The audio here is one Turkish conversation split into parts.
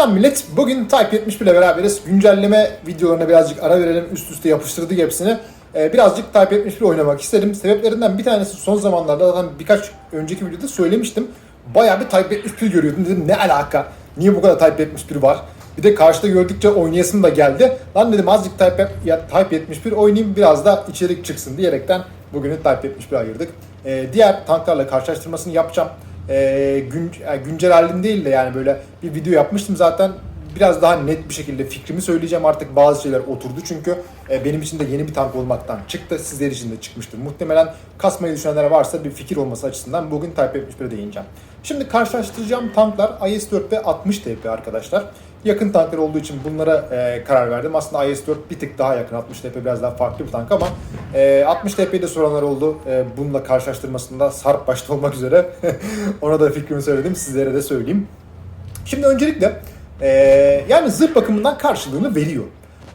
Selam millet. Bugün Type 71 ile beraberiz. Güncelleme videolarına birazcık ara verelim. Üst üste yapıştırdık hepsini. Ee, birazcık Type 71 oynamak istedim. Sebeplerinden bir tanesi son zamanlarda zaten birkaç önceki videoda söylemiştim. Bayağı bir Type 71 görüyordum. Dedim ne alaka? Niye bu kadar Type 71 var? Bir de karşıda gördükçe oynayasım da geldi. Lan dedim azıcık Type, ya, Type 71 oynayayım biraz da içerik çıksın diyerekten bugünü Type 71 ayırdık. Ee, diğer tanklarla karşılaştırmasını yapacağım e, gün, yani güncel halim değil de yani böyle bir video yapmıştım zaten biraz daha net bir şekilde fikrimi söyleyeceğim artık bazı şeyler oturdu çünkü e, benim için de yeni bir tank olmaktan çıktı sizler için de çıkmıştır muhtemelen kasmayı düşünenler varsa bir fikir olması açısından bugün Type 71'e değineceğim. Şimdi karşılaştıracağım tanklar IS-4 ve 60 TP arkadaşlar. Yakın tanklar olduğu için bunlara e, karar verdim. Aslında IS-4 bir tık daha yakın. 60 TP biraz daha farklı bir tank ama e, 60 TP'yi de soranlar oldu. E, bununla karşılaştırmasında Sarp başta olmak üzere. Ona da fikrimi söyledim. Sizlere de söyleyeyim. Şimdi öncelikle e, yani zırh bakımından karşılığını veriyor.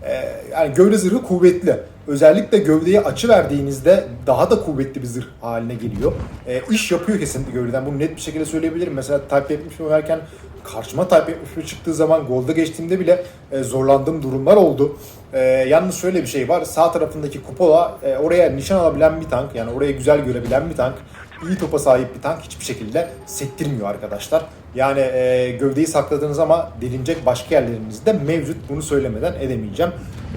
E, yani gövde zırhı kuvvetli. Özellikle gövdeye açı verdiğinizde daha da kuvvetli bir zırh haline geliyor. E, iş yapıyor kesinlikle gövdeden. Bunu net bir şekilde söyleyebilirim. Mesela Type 70 oynarken karşıma Type 71 çıktığı zaman golda geçtiğimde bile e, zorlandığım durumlar oldu. E, yalnız şöyle bir şey var. Sağ tarafındaki kupola e, oraya nişan alabilen bir tank. Yani oraya güzel görebilen bir tank. iyi topa sahip bir tank hiçbir şekilde sektirmiyor arkadaşlar. Yani e, gövdeyi sakladığınız ama delinecek başka yerlerinizde mevcut. Bunu söylemeden edemeyeceğim.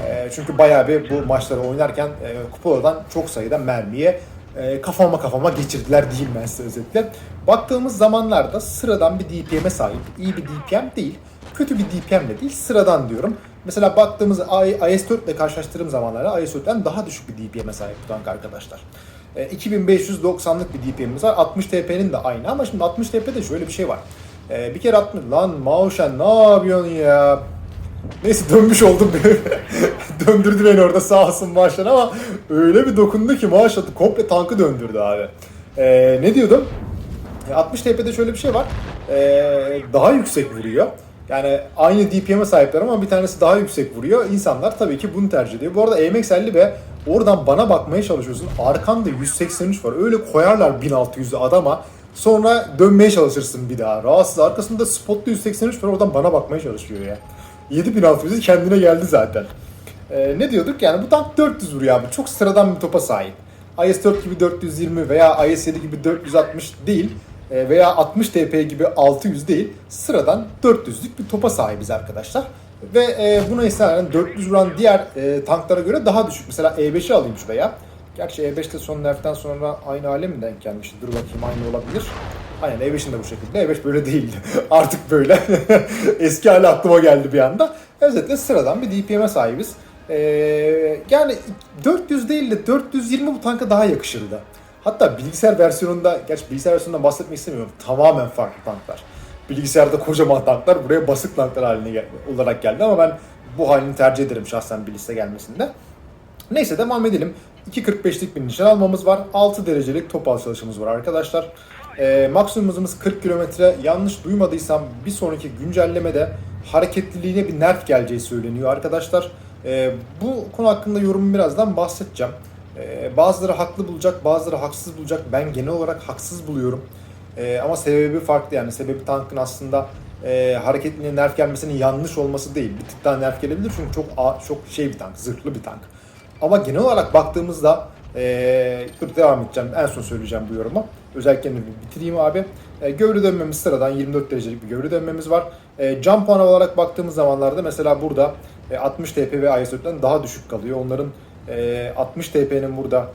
E, çünkü bayağı bir bu maçları oynarken e, kupoladan çok sayıda mermiye e, kafama kafama geçirdiler diyeyim ben size özetle. Baktığımız zamanlarda sıradan bir DPM'e sahip. İyi bir DPM değil. Kötü bir DPM de değil. Sıradan diyorum. Mesela baktığımız IS-4 ile karşılaştırdığım zamanlarda IS-4'ten daha düşük bir DPM'e sahip bu tank arkadaşlar. E, 2590'lık bir DPM'imiz var. 60 TP'nin de aynı ama şimdi 60 TP'de şöyle bir şey var. E, bir kere 60... Lan Mauşen ne yapıyorsun ya? Neyse dönmüş oldum. Döndürdü beni orada sağ olsun Maşan ama öyle bir dokundu ki Maşan komple tankı döndürdü abi. Ee, ne diyordum? E, 60 TP'de şöyle bir şey var. Ee, daha yüksek vuruyor. Yani aynı DPM'e sahipler ama bir tanesi daha yüksek vuruyor. İnsanlar tabii ki bunu tercih ediyor. Bu arada EMX 50 ve oradan bana bakmaya çalışıyorsun. Arkanda 183 var. Öyle koyarlar 1600'ü adama. Sonra dönmeye çalışırsın bir daha. Rahatsız. Arkasında spotlu 183 var. Oradan bana bakmaya çalışıyor ya. 7600'ü kendine geldi zaten. Ee, ne diyorduk yani bu tank 400 vuruyor abi. Çok sıradan bir topa sahip. IS-4 gibi 420 veya IS-7 gibi 460 değil e, veya 60 TP gibi 600 değil. Sıradan 400'lük bir topa sahibiz arkadaşlar. Ve e, buna istinaden 400 vuran diğer e, tanklara göre daha düşük. Mesela E5'i alayım şuraya. Gerçi E5'te son nerften sonra aynı hale mi denk gelmişti? Dur bakayım aynı olabilir. Aynen E5'in de bu şekilde. E5 böyle değildi. Artık böyle. Eski hali aklıma geldi bir anda. Özetle sıradan bir DPM'e sahibiz. Ee, yani 400 değil de 420 bu tanka daha yakışırdı. Hatta bilgisayar versiyonunda, gerçi bilgisayar versiyonundan bahsetmek istemiyorum. Tamamen farklı tanklar. Bilgisayarda kocaman tanklar buraya basık tanklar haline gel- olarak geldi ama ben bu halini tercih ederim şahsen bir liste gelmesinde. Neyse devam edelim. 2.45'lik bir nişan almamız var. 6 derecelik top alçalışımız var arkadaşlar. Ee, maksimum hızımız 40 kilometre. Yanlış duymadıysam bir sonraki güncellemede hareketliliğine bir nerf geleceği söyleniyor arkadaşlar. Ee, bu konu hakkında yorumumu birazdan bahsedeceğim. Ee, bazıları haklı bulacak, bazıları haksız bulacak. Ben genel olarak haksız buluyorum. Ee, ama sebebi farklı yani. Sebebi tankın aslında e, hareketliliğine nerf gelmesinin yanlış olması değil. Bir tık daha nerf gelebilir çünkü çok çok şey bir tank, zırhlı bir tank. Ama genel olarak baktığımızda ee, dur devam edeceğim. En son söyleyeceğim bu yorumu. Özellikle bir bitireyim abi. E, gövde dönmemiz sıradan 24 derecelik bir gövde dönmemiz var. E, cam puanı olarak baktığımız zamanlarda mesela burada e, 60 TP ve IS-4'ten daha düşük kalıyor. Onların e, 60 TP'nin burada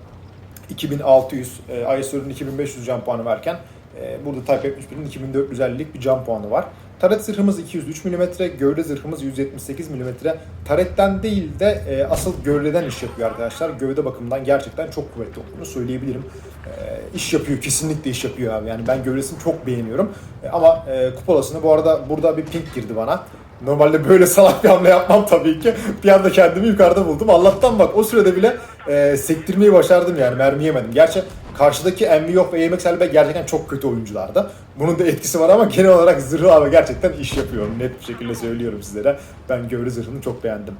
2600, e, IS-4'ün 2500 cam puanı varken e, burada Type 71'in 2450'lik bir cam puanı var. Taret zırhımız 203 mm, gövde zırhımız 178 mm. Taretten değil de e, asıl gövdeden iş yapıyor arkadaşlar. Gövde bakımından gerçekten çok kuvvetli olduğunu söyleyebilirim. E, iş yapıyor, kesinlikle iş yapıyor abi. Yani ben gövdesini çok beğeniyorum. E, ama e, kupolasını bu arada burada bir pink girdi bana. Normalde böyle salak bir hamle yapmam tabii ki. Bir anda kendimi yukarıda buldum. Allah'tan bak o sürede bile e, sektirmeyi başardım yani mermi yemedim. Gerçi karşıdaki Envy ve EMX Elbe gerçekten çok kötü oyunculardı. Bunun da etkisi var ama genel olarak zırhı abi gerçekten iş yapıyor. Net bir şekilde söylüyorum sizlere. Ben gövde zırhını çok beğendim.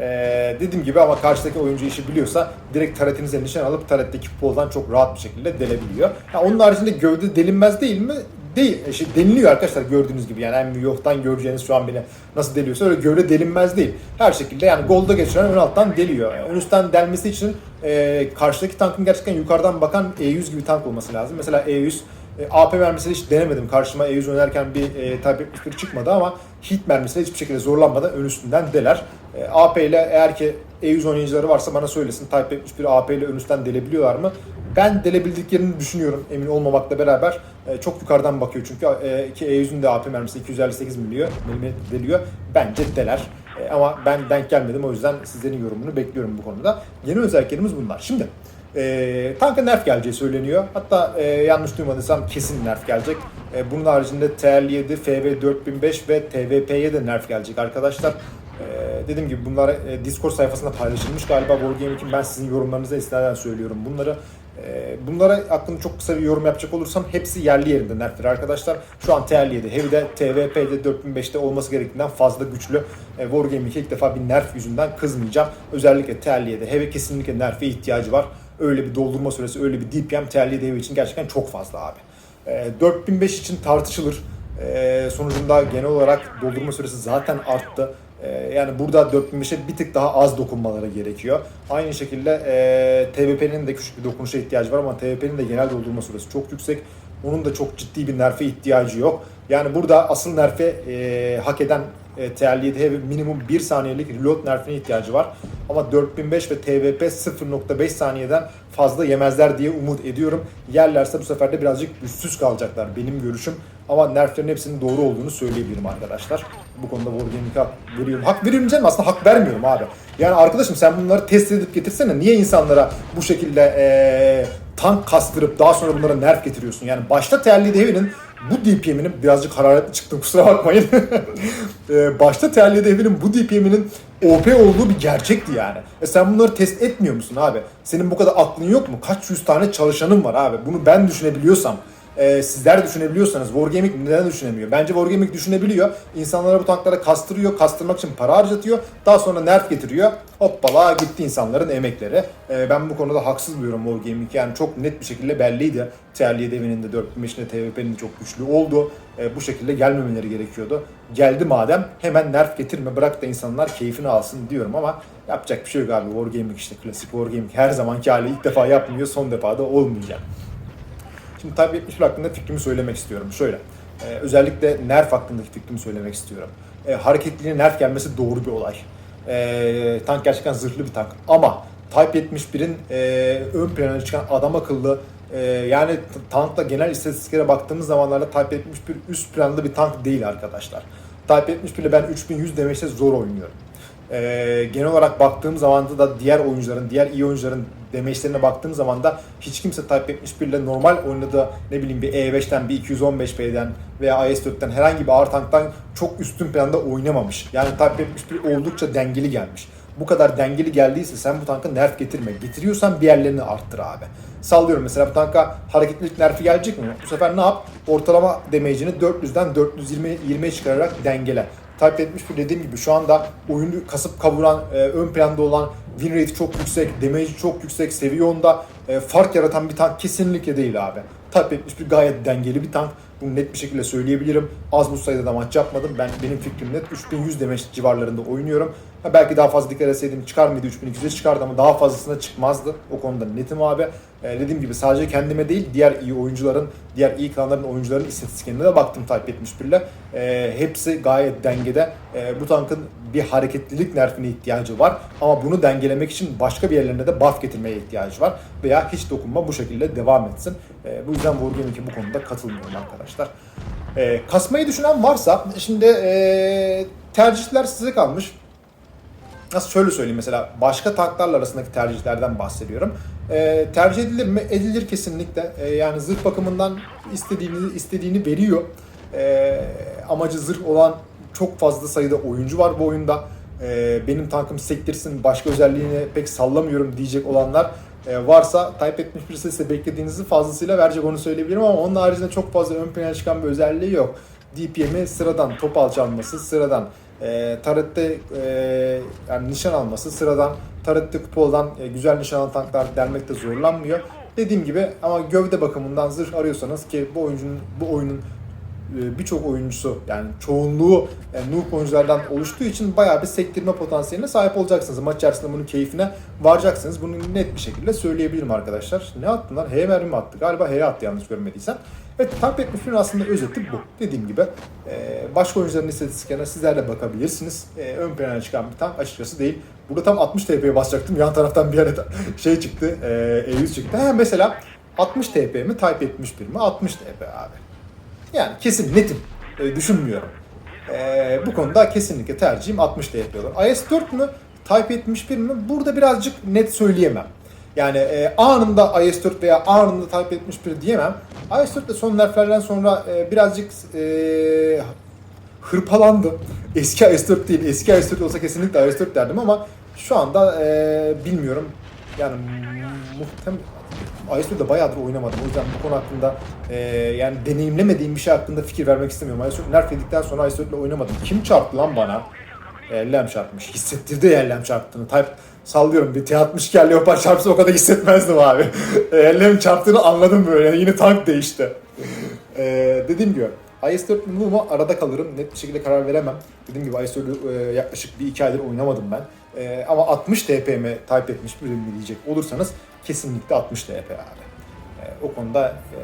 Ee, dediğim gibi ama karşıdaki oyuncu işi biliyorsa direkt taretinize nişan alıp taretteki poldan çok rahat bir şekilde delebiliyor. Ha, onun haricinde gövde delinmez değil mi? değil. E, Şey, deniliyor arkadaşlar gördüğünüz gibi yani en yoktan göreceğiniz şu an beni nasıl deliyorsa öyle gövde delinmez değil. Her şekilde yani golda geçiren ön alttan deliyor. Yani ön üstten delmesi için e, karşıdaki tankın gerçekten yukarıdan bakan E100 gibi tank olması lazım. Mesela E100 e, AP mermisiyle hiç denemedim. Karşıma E100 oynarken bir e, Type 71 çıkmadı ama hit mermisiyle hiçbir şekilde zorlanmadan ön üstünden deler. E, AP ile eğer ki E100 oynayıcıları varsa bana söylesin. Type 71 AP ile ön üstten delebiliyorlar mı? Ben delebildiklerini düşünüyorum emin olmamakla beraber. E, çok yukarıdan bakıyor çünkü e, ki E100'ün de AP mermisi 258 miliyor, milimetre deliyor. Bence deler. E, ama ben denk gelmedim o yüzden sizlerin yorumunu bekliyorum bu konuda. Yeni özelliklerimiz bunlar. Şimdi e, tanka nerf geleceği söyleniyor. Hatta e, yanlış duymadıysam kesin nerf gelecek. E, bunun haricinde TL7, FV4005 ve TVP'ye de nerf gelecek arkadaşlar. E, dediğim gibi bunlar e, Discord sayfasında paylaşılmış galiba Wargaming'in ben sizin yorumlarınıza istinaden söylüyorum bunları. E, bunlara hakkında çok kısa bir yorum yapacak olursam hepsi yerli yerinde nerfler arkadaşlar. Şu an TL7, Heavy'de, TVP'de 4005'te olması gerektiğinden fazla güçlü. E, Wargaming'e ilk defa bir nerf yüzünden kızmayacağım. Özellikle TL7, Heavy kesinlikle nerf'e ihtiyacı var. Öyle bir doldurma süresi, öyle bir DPM TL7 Heavy için gerçekten çok fazla abi. E, 4005 için tartışılır. E, sonucunda genel olarak doldurma süresi zaten arttı. E, yani burada 4005'e bir tık daha az dokunmaları gerekiyor. Aynı şekilde e, TVP'nin de küçük bir dokunuşa ihtiyacı var ama TVP'nin de genel doldurma süresi çok yüksek. Onun da çok ciddi bir nerfe ihtiyacı yok. Yani burada asıl nerfe e, hak eden e, TL7 Heavy minimum 1 saniyelik reload nerfine ihtiyacı var. Ama 4005 ve TVP 0.5 saniyeden fazla yemezler diye umut ediyorum. Yerlerse bu sefer de birazcık güçsüz kalacaklar benim görüşüm. Ama nerflerin hepsinin doğru olduğunu söyleyebilirim arkadaşlar. Bu konuda Wargaming'e hak veriyorum. Hak veriyorum canım aslında hak vermiyorum abi. Yani arkadaşım sen bunları test edip getirsene. Niye insanlara bu şekilde eee, tank kastırıp daha sonra bunlara nerf getiriyorsun? Yani başta TL7 Heavy'nin bu DPM'inin birazcık hararetli çıktım kusura bakmayın. Ee, başta TL7 Heavy'nin bu DPM'inin OP olduğu bir gerçekti yani. E sen bunları test etmiyor musun abi? Senin bu kadar aklın yok mu? Kaç yüz tane çalışanın var abi? Bunu ben düşünebiliyorsam, e, sizler düşünebiliyorsanız Wargaming neden düşünemiyor? Bence Wargaming düşünebiliyor. İnsanlara bu tanklara kastırıyor, kastırmak için para harcatıyor. Daha sonra nerf getiriyor. Hoppala gitti insanların emekleri. E, ben bu konuda haksız buluyorum Wargaming. Yani çok net bir şekilde belliydi. TL7 evinin de 4005'inde TVP'nin çok güçlü oldu. E, bu şekilde gelmemeleri gerekiyordu. Geldi madem hemen nerf getirme bırak da insanlar keyfini alsın diyorum ama yapacak bir şey yok abi. Wargaming işte klasik Wargaming her zamanki hali ilk defa yapmıyor son defa da olmayacak. Şimdi Type 71 hakkında fikrimi söylemek istiyorum. Şöyle, e, özellikle nerf hakkındaki fikrimi söylemek istiyorum. E, hareketliliğine nerf gelmesi doğru bir olay. E, tank gerçekten zırhlı bir tank. Ama Type 71'in e, ön plana çıkan adam akıllı e, yani tankla genel istatistiklere baktığımız zamanlarda Type 71 üst planlı bir tank değil arkadaşlar. Type 71 ile ben 3100 demeçte zor oynuyorum. Ee, genel olarak baktığım zaman da diğer oyuncuların, diğer iyi oyuncuların demeçlerine baktığım zaman da hiç kimse Type 71 ile normal oynadığı ne bileyim bir E5'ten bir 215B'den veya IS-4'ten herhangi bir ağır tanktan çok üstün planda oynamamış. Yani Type 71 oldukça dengeli gelmiş. Bu kadar dengeli geldiyse sen bu tanka nerf getirme. Getiriyorsan bir yerlerini arttır abi. Sallıyorum mesela bu tanka hareketlilik nerfi gelecek mi? Bu sefer ne yap? Ortalama damage'ini 400'den 420'ye çıkararak dengele. Type 71 dediğim gibi şu anda oyunu kasıp kavuran, e, ön planda olan win rate çok yüksek, damage çok yüksek, seviye onda e, fark yaratan bir tank kesinlikle değil abi. Type 71 gayet dengeli bir tank. Bunu net bir şekilde söyleyebilirim. Az bu sayıda da maç yapmadım. Ben benim fikrim net 3100 damage civarlarında oynuyorum. Ha, belki daha fazla dikkat etseydim çıkar mıydı 3200'e çıkardı ama daha fazlasına çıkmazdı. O konuda netim abi. E, dediğim gibi sadece kendime değil diğer iyi oyuncuların, diğer iyi klanların oyuncuların istatistiklerine de baktım Type 71 ile. E, hepsi gayet dengede. E, bu tankın bir hareketlilik nerfine ihtiyacı var. Ama bunu dengelemek için başka bir yerlerine de buff getirmeye ihtiyacı var. Veya hiç dokunma bu şekilde devam etsin. E, bu yüzden Wargaming'e bu konuda katılmıyorum arkadaşlar. E, kasmayı düşünen varsa şimdi e, tercihler size kalmış. Nasıl şöyle söyleyeyim mesela başka tanklarla arasındaki tercihlerden bahsediyorum. E, tercih edilir mi? Edilir kesinlikle. E, yani zırh bakımından istediğini istediğini veriyor. E, amacı zırh olan çok fazla sayıda oyuncu var bu oyunda. E, benim tankım sektirsin başka özelliğini pek sallamıyorum diyecek olanlar e, varsa Type 71 size beklediğinizi fazlasıyla verecek onu söyleyebilirim ama onun haricinde çok fazla ön plana çıkan bir özelliği yok. DPM'i sıradan top alçalması, sıradan e, tarette e, yani nişan alması, sıradan tarette kupoldan e, güzel nişan alan tanklar delmekte zorlanmıyor. Dediğim gibi ama gövde bakımından zırh arıyorsanız ki bu oyuncunun bu oyunun birçok oyuncusu yani çoğunluğu e, noob oyunculardan oluştuğu için bayağı bir sektirme potansiyeline sahip olacaksınız. Maç içerisinde bunun keyfine varacaksınız. Bunu net bir şekilde söyleyebilirim arkadaşlar. Ne attın lan? H mermi mi attı? Galiba H attı yanlış görmediysem. Evet takip etmişlerin aslında özeti bu. Dediğim gibi e, başka oyuncuların istatistiklerine sizler de bakabilirsiniz. E, ön plana çıkan bir tank açıkçası değil. Burada tam 60 TP'ye basacaktım. Yan taraftan bir arada şey çıktı. E, E100 çıktı. Ha, mesela 60 TP mi? Type 71 mi? 60 TP abi. Yani kesin netim. E, düşünmüyorum. E, bu konuda kesinlikle tercihim 60 TP olur. IS-4 mü? Type 71 mi? Burada birazcık net söyleyemem. Yani e, anında IS-4 veya anında Type 71 diyemem. IS-4 de son nerflerden sonra e, birazcık e, hırpalandı. Eski IS-4 değil. Eski IS-4 olsa kesinlikle IS-4 derdim ama şu anda e, bilmiyorum. Yani muhtem IS-4'de bayağıdır oynamadım. O yüzden bu konu hakkında e, yani deneyimlemediğim bir şey hakkında fikir vermek istemiyorum. IS-4 nerf yedikten sonra IS-4 ile oynamadım. Kim çarptı lan bana? Ellem çarpmış. Hissettirdi ya ellem çarptığını. Type sallıyorum bir T-62 Leopard çarpsa o kadar hissetmezdim abi. ellem çarptığını anladım böyle. Yani yine tank değişti. Ee, dediğim gibi IS-4 mu arada kalırım. Net bir şekilde karar veremem. Dediğim gibi IS-4'ü e, yaklaşık bir iki aydır oynamadım ben. E, ama 60 TP mi type etmiş bir mi diyecek olursanız kesinlikle 60 TP abi. E, o konuda e,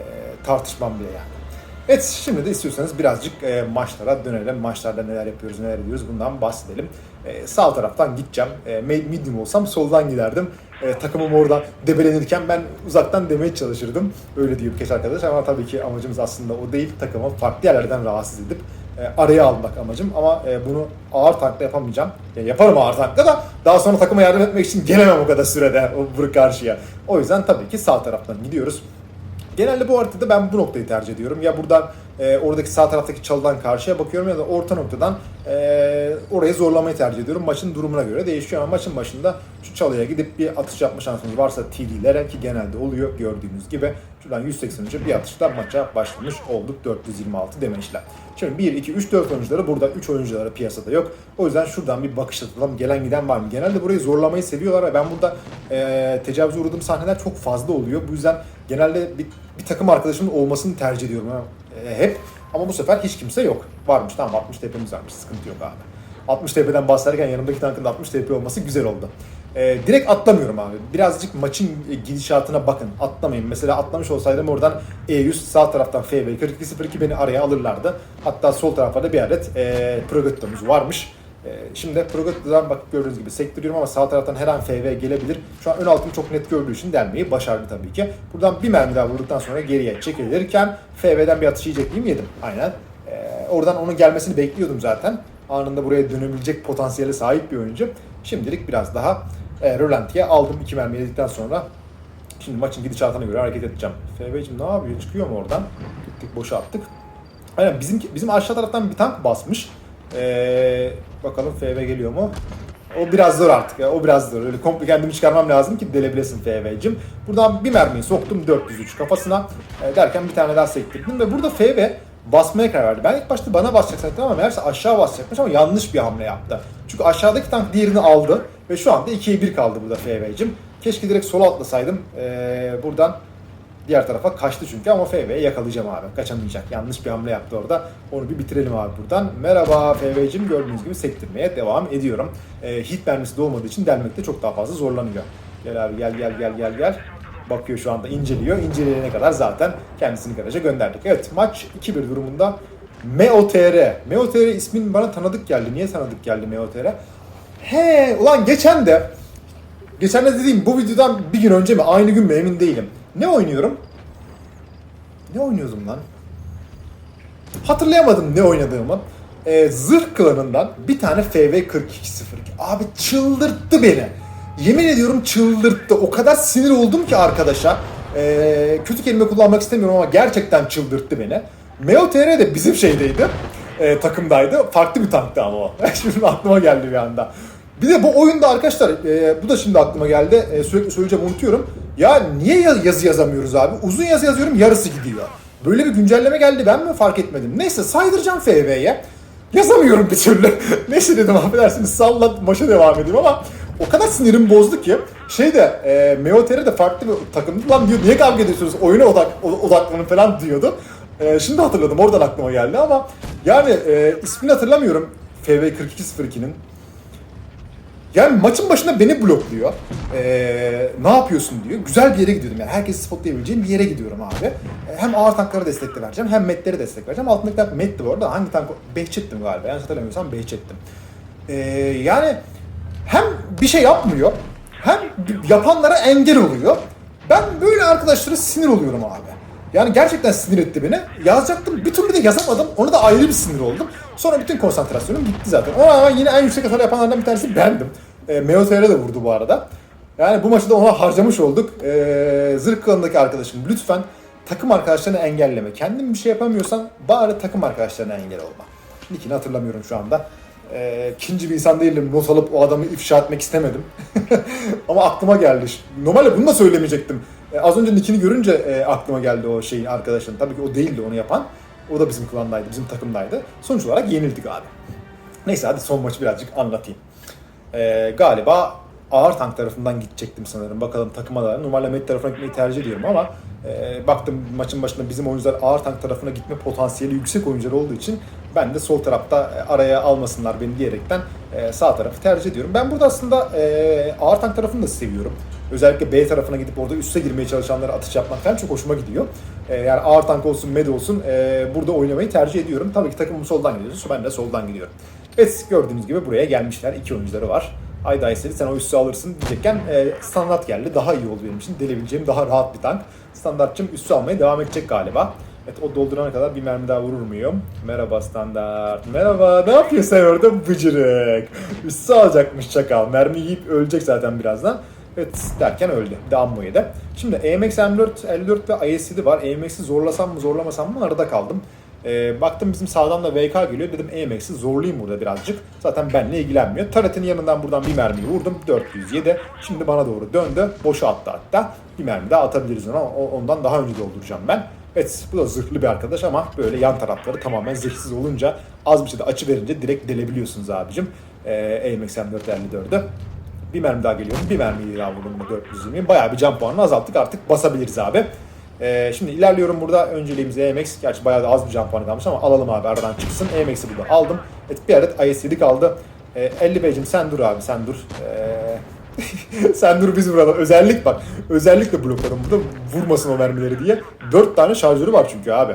tartışmam bile yani. Evet şimdi de istiyorsanız birazcık e, maçlara dönelim. Maçlarda neler yapıyoruz, neler ediyoruz bundan bahsedelim. E, sağ taraftan gideceğim. E, medium olsam soldan giderdim. E, takımım orada debelenirken ben uzaktan demeye çalışırdım. Öyle diyor birkaç arkadaş ama tabii ki amacımız aslında o değil. Takımı farklı yerlerden rahatsız edip e, araya almak amacım ama e, bunu ağır tankla yapamayacağım. Yani yaparım ağır tankla da daha sonra takıma yardım etmek için gelemem o kadar sürede o karşıya. O yüzden tabii ki sağ taraftan gidiyoruz. Genelde bu haritada ben bu noktayı tercih ediyorum. Ya buradan e, oradaki sağ taraftaki çalıdan karşıya bakıyorum ya da orta noktadan e, orayı zorlamayı tercih ediyorum. Maçın durumuna göre değişiyor ama maçın başında şu çalıya gidip bir atış yapma şansınız varsa TD'lere ki genelde oluyor gördüğünüz gibi. Şuradan 180 önce bir atışla maça başlamış olduk 426 demeçler. Şimdi 1, 2, 3, 4 oyuncuları burada 3 oyuncuları piyasada yok. O yüzden şuradan bir bakış atalım. Gelen giden var mı? Genelde burayı zorlamayı seviyorlar ve ben burada e, tecavüze uğradığım sahneler çok fazla oluyor. Bu yüzden genelde bir, bir takım arkadaşımın olmasını tercih ediyorum. E, hep. Ama bu sefer hiç kimse yok. Varmış tamam 60 TP'miz varmış. Sıkıntı yok abi. 60 TP'den bahsederken yanımdaki tankın da 60 TP olması güzel oldu. Ee, direkt atlamıyorum abi. Birazcık maçın gidişatına bakın. Atlamayın. Mesela atlamış olsaydım oradan E100 sağ taraftan FB 4202 beni araya alırlardı. Hatta sol tarafta da bir adet e, varmış. E, şimdi Progetto'dan bak gördüğünüz gibi sektiriyorum ama sağ taraftan her an FV gelebilir. Şu an ön altımı çok net gördüğü için delmeyi başardı tabii ki. Buradan bir mermi daha vurduktan sonra geriye çekilirken FV'den bir atış yiyecek miyim? Yedim. Aynen. E, oradan onun gelmesini bekliyordum zaten. Anında buraya dönebilecek potansiyele sahip bir oyuncu. Şimdilik biraz daha e, rölantiye aldım iki mermi yedikten sonra. Şimdi maçın gidişatına göre hareket edeceğim. FB'cim ne yapıyor? Çıkıyor mu oradan? Gittik boşa attık. Aynen bizim, bizim aşağı taraftan bir tank basmış. Ee, bakalım FV geliyor mu? O biraz zor artık ya. O biraz zor. Öyle komple kendimi çıkarmam lazım ki delebilesin FV'cim. Buradan bir mermiyi soktum 403 kafasına. E, derken bir tane daha sektirdim ve burada FV basmaya karar verdi. Ben ilk başta bana basacak sandım ama meğerse aşağı basacakmış ama yanlış bir hamle yaptı. Çünkü aşağıdaki tank diğerini aldı ve şu anda 2'ye 1 kaldı burada FV'cim. Keşke direkt sola atlasaydım. Ee, buradan diğer tarafa kaçtı çünkü ama FV'yi yakalayacağım abi. Kaçamayacak. Yanlış bir hamle yaptı orada. Onu bir bitirelim abi buradan. Merhaba FV'cim. Gördüğünüz gibi sektirmeye devam ediyorum. Ee, hit mermisi de olmadığı için delmekte çok daha fazla zorlanıyor. Gel abi gel gel gel gel gel. Bakıyor şu anda inceliyor. İnceleyene kadar zaten kendisini garaja gönderdik. Evet maç 2-1 durumunda. MEOTR. MEOTR ismin bana tanıdık geldi. Niye tanıdık geldi MEOTR? He ulan geçen de geçen de dediğim bu videodan bir gün önce mi aynı gün mü emin değilim. Ne oynuyorum? Ne oynuyordum lan? Hatırlayamadım ne oynadığımı. Ee, Zırh klanından bir tane FV4202. Abi çıldırttı beni. Yemin ediyorum çıldırttı. O kadar sinir oldum ki arkadaşa. Ee, kötü kelime kullanmak istemiyorum ama gerçekten çıldırttı beni. MEOTR de bizim şeydeydi. Ee, takımdaydı. Farklı bir tanktı ama o. Şimdi aklıma geldi bir anda. Bir de bu oyunda arkadaşlar, e, bu da şimdi aklıma geldi. E, sürekli söyleyeceğim unutuyorum. Ya niye ya- yazı yazamıyoruz abi? Uzun yazı yazıyorum yarısı gidiyor. Böyle bir güncelleme geldi ben mi fark etmedim. Neyse saydıracağım FV'ye. Yazamıyorum bir türlü. Neyse dedim affedersiniz sallat maça devam edeyim ama o kadar sinirim bozdu ki şey de e, Meotere de farklı bir takımdı lan diyor niye kavga ediyorsunuz oyuna odak, odaklanın falan diyordu. Ee, şimdi hatırladım oradan aklıma geldi ama yani e, ismini hatırlamıyorum FV4202'nin. Yani maçın başında beni blokluyor. Ee, ne yapıyorsun diyor. Güzel bir yere gidiyordum yani. Herkesi spotlayabileceğim bir yere gidiyorum abi. Ee, hem ağır tanklara destek de vereceğim hem metlere destek vereceğim. Altındaki tank metti bu arada. Hangi tank? Behçet'tim galiba. Yanlış hatırlamıyorsam Behçet'tim. Ee, yani hem bir şey yapmıyor hem yapanlara engel oluyor. Ben böyle arkadaşlara sinir oluyorum abi. Yani gerçekten sinir etti beni. Yazacaktım bir türlü de yazamadım. Onu da ayrı bir sinir oldum. Sonra bütün konsantrasyonum gitti zaten. Ona rağmen yine en yüksek hasar yapanlardan bir tanesi bendim. E, Meotere de vurdu bu arada. Yani bu maçı da ona harcamış olduk. E, Zırh klanındaki arkadaşım lütfen takım arkadaşlarını engelleme. Kendin bir şey yapamıyorsan bari takım arkadaşlarına engel olma. Nickini hatırlamıyorum şu anda. E, ikinci bir insan değilim. Not alıp o adamı ifşa etmek istemedim. Ama aklıma geldi. Normalde bunu da söylemeyecektim. E, az önce Nick'ini görünce e, aklıma geldi o şeyin arkadaşın. Tabii ki o değildi onu yapan. O da bizim klandaydı, bizim takımdaydı. Sonuç olarak yenildik abi. Neyse hadi son maçı birazcık anlatayım. E, galiba ağır tank tarafından gidecektim sanırım. Bakalım takıma da. Normalde med tarafına gitmeyi tercih ediyorum ama e, baktım maçın başında bizim oyuncular ağır tank tarafına gitme potansiyeli yüksek oyuncular olduğu için ben de sol tarafta e, araya almasınlar beni diyerekten e, sağ tarafı tercih ediyorum. Ben burada aslında e, ağır tank tarafını da seviyorum. Özellikle B tarafına gidip orada üste girmeye çalışanlara atış yapmak falan çok hoşuma gidiyor. E, yani ağır tank olsun, med olsun e, burada oynamayı tercih ediyorum. Tabii ki takımım soldan gidiyorsa ben de soldan gidiyorum. Evet gördüğünüz gibi buraya gelmişler. iki oyuncuları var. Haydi Ayseli sen o üssü alırsın diyecekken e, standart geldi. Daha iyi oldu benim için. Delebileceğim daha rahat bir tank. Standartçım üssü almaya devam edecek galiba. Evet o doldurana kadar bir mermi daha vurur muyum? Merhaba standart. Merhaba ne yapıyorsun orada bıcırık? Üssü alacakmış çakal. Mermi yiyip ölecek zaten birazdan. Evet derken öldü. Yedi. Şimdi E AMX M4, 54 ve IS-7 var. AMX'i zorlasam mı zorlamasam mı arada kaldım. Ee, baktım bizim sağdan da VK geliyor. Dedim AMX'i zorlayayım burada birazcık. Zaten benimle ilgilenmiyor. Taret'in yanından buradan bir mermiyi vurdum. 407. Şimdi bana doğru döndü. Boşa attı hatta. Bir mermi daha atabiliriz ona ondan daha önce dolduracağım ben. Evet bu da zırhlı bir arkadaş ama böyle yan tarafları tamamen zırhsız olunca az bir şeyde açı verince direkt delebiliyorsunuz abicim. Ee, AMX M454'ü. Bir mermi daha geliyor. Bir mermiyi daha vurdum bu 420. Bayağı bir can puanını azalttık artık basabiliriz abi. Ee, şimdi ilerliyorum burada. Önceliğimiz EMX. Gerçi bayağı da az bir can puanı kalmış ama alalım abi aradan çıksın. EMX'i burada aldım. Evet bir adet IS-7 kaldı. Ee, 50 beycim sen dur abi sen dur. Ee, sen dur biz vuralım. Özellik bak. Özellikle blokladım burada. Vurmasın o mermileri diye. 4 tane şarjörü var çünkü abi.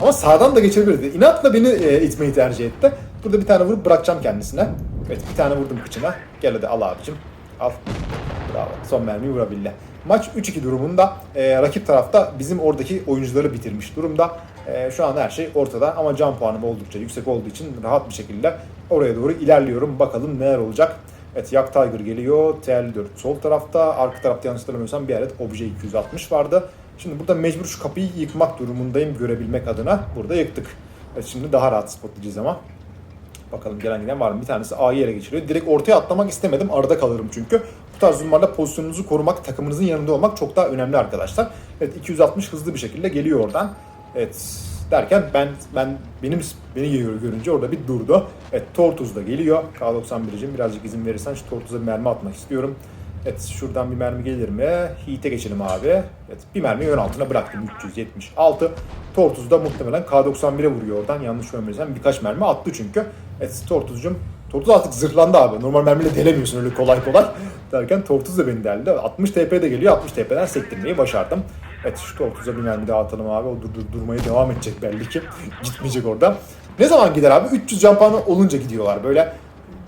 Ama sağdan da geçebilirdi. İnatla beni e, itmeyi tercih etti. Burada bir tane vurup bırakacağım kendisine. Evet bir tane vurdum kıçına. Gel hadi al abicim. Al. Bravo. Son mermiyi vurabildi. Maç 3-2 durumunda. E, rakip tarafta bizim oradaki oyuncuları bitirmiş durumda. E, şu an her şey ortada ama can puanım oldukça yüksek olduğu için rahat bir şekilde oraya doğru ilerliyorum. Bakalım neler olacak. Evet Yak Tiger geliyor. TL4 sol tarafta. Arka tarafta yanlış hatırlamıyorsam bir adet Obje 260 vardı. Şimdi burada mecbur şu kapıyı yıkmak durumundayım görebilmek adına. Burada yıktık. Evet şimdi daha rahat spotlayacağız ama. Bakalım gelen giden var mı? Bir tanesi A'yı yere geçiriyor. Direkt ortaya atlamak istemedim. Arada kalırım çünkü. Bu tarz durumlarda pozisyonunuzu korumak, takımınızın yanında olmak çok daha önemli arkadaşlar. Evet 260 hızlı bir şekilde geliyor oradan. Evet derken ben ben benim beni geliyor görünce orada bir durdu. Evet Tortuz da geliyor. K91'cim birazcık izin verirsen şu Tortuz'a mermi atmak istiyorum. Evet şuradan bir mermi gelir mi? Heat'e geçelim abi. Evet bir mermi ön altına bıraktım 376. Tortuz da muhtemelen K91'e vuruyor oradan. Yanlış görmediysem birkaç mermi attı çünkü. Evet Tortuz'cum Tortuz artık zırhlandı abi. Normal mermiyle delemiyorsun öyle kolay kolay. Derken Tortuz da beni deldi. 60 TP de geliyor. 60 TP'den sektirmeyi başardım. Evet şu Tortuz'a bir mermi daha atalım abi. O dur, dur, durmaya devam edecek belli ki. Gitmeyecek orada. Ne zaman gider abi? 300 can olunca gidiyorlar. Böyle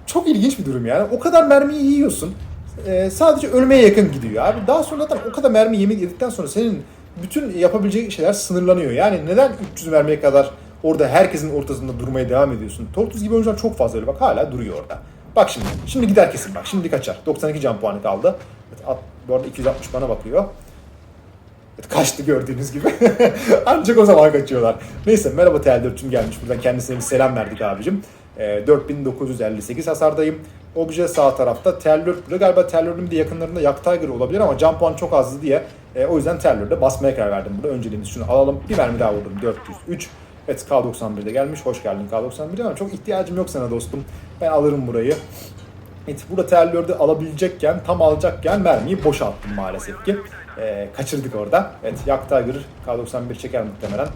çok ilginç bir durum yani. O kadar mermiyi yiyorsun. Ee, sadece ölmeye yakın gidiyor abi. Daha sonra zaten o kadar mermi yemin yedikten sonra senin bütün yapabileceğin şeyler sınırlanıyor. Yani neden 300 mermiye kadar orada herkesin ortasında durmaya devam ediyorsun? Tortuz gibi oyuncular çok fazla öyle bak hala duruyor orada. Bak şimdi. Şimdi gider kesin bak. Şimdi kaçar. 92 can puanı kaldı. Evet, at, bu arada 260 bana bakıyor. Evet, kaçtı gördüğünüz gibi. Ancak o zaman kaçıyorlar. Neyse merhaba TL4'üm gelmiş. Buradan kendisine bir selam verdik abicim. Ee, 4958 hasardayım. Obje sağ tarafta. TL4 burada galiba TL4'ün de yakınlarında Yak Tiger olabilir ama can puan çok azdı diye. e, o yüzden TL4'de basmaya karar verdim burada. Önceliğimiz şunu alalım. Bir mermi daha vurdum. 403. Evet K91'de gelmiş. Hoş geldin K91 ama çok ihtiyacım yok sana dostum. Ben alırım burayı. Evet, burada terlörde alabilecekken, tam alacakken mermiyi boşa attım maalesef ki. Ee, kaçırdık orada. Evet, Yak Tiger K91 çeker muhtemelen.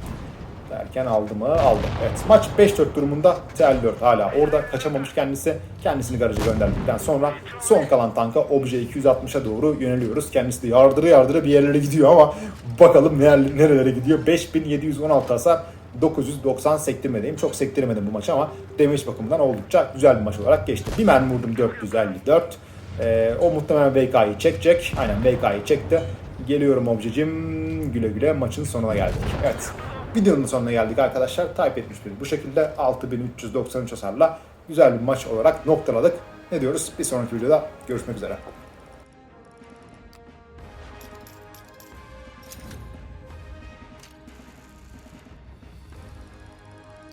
Derken aldı mı? Aldı. Evet maç 5-4 durumunda TL4 hala orada kaçamamış kendisi. Kendisini garaja gönderdikten sonra son kalan tanka Obje 260'a doğru yöneliyoruz. Kendisi de yardıra yardıra bir yerlere gidiyor ama bakalım nerelere gidiyor. 5716 hasar 990 sektirmedeyim. Çok sektirmedim bu maçı ama damage bakımından oldukça güzel bir maç olarak geçti. Bir mermi vurdum 454. Ee, o muhtemelen VK'yı çekecek. Aynen VK'yı çekti. Geliyorum objecim. Güle güle maçın sonuna geldik. Evet. Videonun sonuna geldik arkadaşlar. Type 71 bu şekilde 6393 hasarla güzel bir maç olarak noktaladık. Ne diyoruz? Bir sonraki videoda görüşmek üzere.